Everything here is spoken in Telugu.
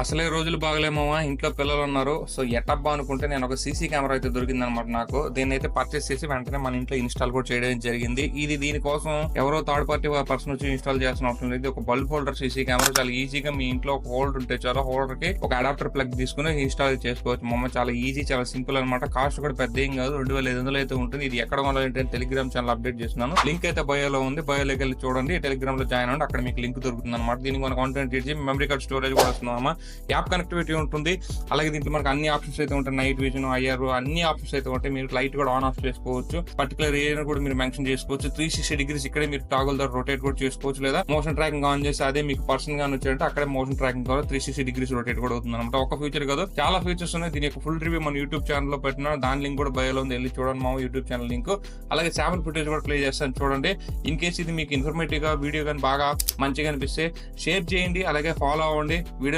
అసలే రోజులు బాగలేమోమా ఇంట్లో పిల్లలు ఉన్నారు. సో ఎటబ్బా అనుకుంటే నేను ఒక సీసీ కెమెరా అయితే దొరికింది అనమాట నాకు. దీన్ని అయితే పర్చేస్ చేసి వెంటనే మన ఇంట్లో ఇన్స్టాల్ కూడా చేయడం జరిగింది. ఇది దీనికోసం ఎవరో థర్డ్ పార్టీ పర్సన్ వచ్చి ఇన్స్టాల్ చేయాల్సిన అవసరం లేదు. ఒక బల్బ్ హోల్డర్ సీసీ కెమెరా చాలా ఈజీగా మీ ఇంట్లో ఒక హోల్డర్ ఉంటే చాలా. హోల్డర్కి ఒక అడాప్టర్ ప్లగ్ తీసుకుని ఇన్స్టాల్ చేసుకోవచ్చు మమ్మ చాలా ఈజీ చాలా సింపుల్ అనమాట. కాస్ట్ కూడా పెద్ద ఏం కాదు. రెండు వేల ఐదు వందలు అయితే ఉంటుంది. ఇది ఎక్కడ ఉండాలంటే టెలిగ్రామ్ ఛానల్ అప్డేట్ చేస్తున్నాను. లింక్ అయితే బయోలో ఉంది. బయోలోకి వెళ్ళి చూడండి. టెలిగ్రామ్లో జాయిన్ అవ్వండి. అక్కడ మీకు లింక్ దొరుకుతుంది అనమాట దీనికి మన కాంటెంట్ ఇచ్చి మెమరీ కార్డ్ స్టోరేజ్ కూడా వస్తున్నామా యాప్ కనెక్టివిటీ ఉంటుంది. అలాగే దీంట్లో మనకు అన్ని ఆప్షన్స్ అయితే ఉంటాయి. నైట్ విజన్ ఐఆర్ అన్ని ఆప్షన్స్ అయితే ఉంటాయి. మీరు లైట్ కూడా ఆన్ ఆఫ్ చేసుకోవచ్చు. పర్టికులర్ ఏరియా కూడా మీరు మెన్షన్ చేసుకోవచ్చు. త్రీ సిక్స్టీ డిగ్రీస్ ఇక్కడే మీరు టాగుల్ ద్వారా రొటేట్ కూడా చేసుకోవచ్చు లేదా మోషన్ ట్రాకింగ్ ఆన్ చేసి అదే మీకు పర్సన్గా వచ్చారంటే అక్కడే మోషన్ ట్రాకింగ్ ద్వారా త్రీ సిక్స్టీ డిగ్రీస్ రొటేట్ కూడా అవుతుంది అనమాట ఒక ఫీచర్ కాదు. చాలా ఫీచర్స్ ఉన్నాయి. దీని యొక్క ఫుల్ రివ్యూ మన యూట్యూబ్ ఛానల్లో పెట్టిన దాని లింక్ కూడా బయోలో ఉంది. వెళ్ళి చూడండి మా యూట్యూబ్ ఛానల్ లింక్ అలాగే శాంపుల్ ఫుటేజ్ కూడా ప్లే చేస్తాను. చూడండి. ఇన్ కేస్ ఇది మీకు ఇన్ఫర్మేటివ్గా వీడియో కానీ బాగా మంచిగా అనిపిస్తే షేర్ చేయండి. అలాగే ఫాలో అవ్వండి. వీడియో